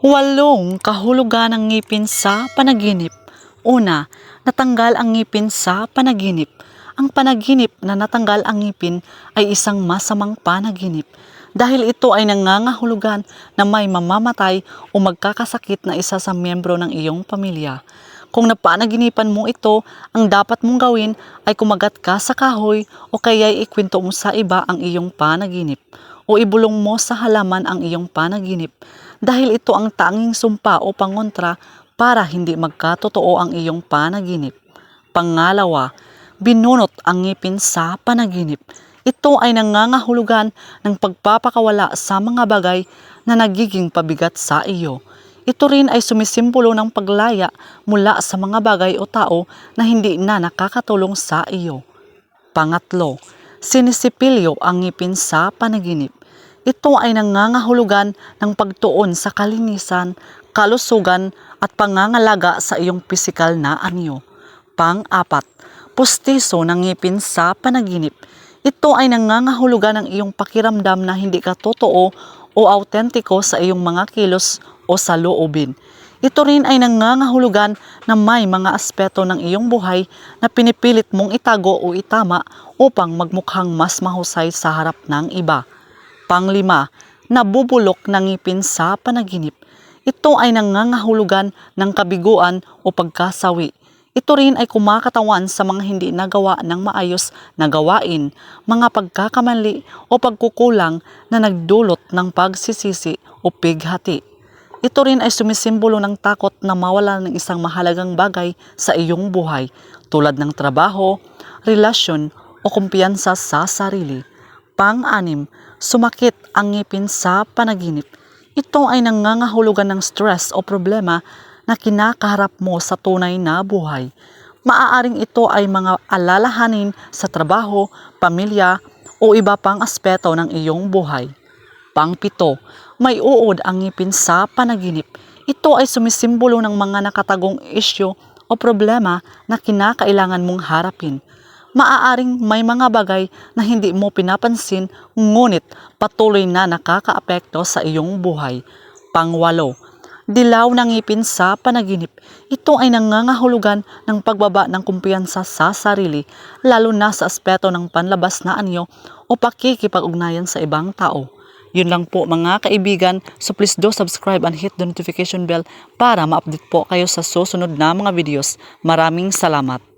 Walong kahulugan ng ngipin sa panaginip. Una, natanggal ang ngipin sa panaginip. Ang panaginip na natanggal ang ngipin ay isang masamang panaginip dahil ito ay nangangahulugan na may mamamatay o magkakasakit na isa sa miyembro ng iyong pamilya. Kung napanaginipan mo ito, ang dapat mong gawin ay kumagat ka sa kahoy o kaya'y ikwento mo sa iba ang iyong panaginip o ibulong mo sa halaman ang iyong panaginip dahil ito ang tanging sumpa o pangontra para hindi magkatotoo ang iyong panaginip. Pangalawa, binunot ang ngipin sa panaginip. Ito ay nangangahulugan ng pagpapakawala sa mga bagay na nagiging pabigat sa iyo. Ito rin ay sumisimbolo ng paglaya mula sa mga bagay o tao na hindi na nakakatulong sa iyo. Pangatlo, sinisipilyo ang ngipin sa panaginip. Ito ay nangangahulugan ng pagtuon sa kalinisan, kalusugan at pangangalaga sa iyong pisikal na anyo. Pang-apat, pustiso ng ngipin sa panaginip. Ito ay nangangahulugan ng iyong pakiramdam na hindi ka totoo o autentiko sa iyong mga kilos o sa loobin. Ito rin ay nangangahulugan na may mga aspeto ng iyong buhay na pinipilit mong itago o itama upang magmukhang mas mahusay sa harap ng iba. Panglima, nabubulok ng ngipin sa panaginip. Ito ay nangangahulugan ng kabiguan o pagkasawi. Ito rin ay kumakatawan sa mga hindi nagawa ng maayos na gawain, mga pagkakamali o pagkukulang na nagdulot ng pagsisisi o pighati. Ito rin ay sumisimbolo ng takot na mawala ng isang mahalagang bagay sa iyong buhay tulad ng trabaho, relasyon o kumpiyansa sa sarili. Pang-anim, sumakit ang ngipin sa panaginip. Ito ay nangangahulugan ng stress o problema na kinakaharap mo sa tunay na buhay. Maaaring ito ay mga alalahanin sa trabaho, pamilya o iba pang aspeto ng iyong buhay. Pangpito, may uod ang ngipin sa panaginip. Ito ay sumisimbolo ng mga nakatagong isyo o problema na kinakailangan mong harapin. Maaaring may mga bagay na hindi mo pinapansin ngunit patuloy na nakakaapekto sa iyong buhay. Pangwalo, dilaw ng ngipin sa panaginip. Ito ay nangangahulugan ng pagbaba ng kumpiyansa sa sarili, lalo na sa aspeto ng panlabas na anyo o pakikipag-ugnayan sa ibang tao. Yun lang po mga kaibigan. So please do subscribe and hit the notification bell para ma-update po kayo sa susunod na mga videos. Maraming salamat.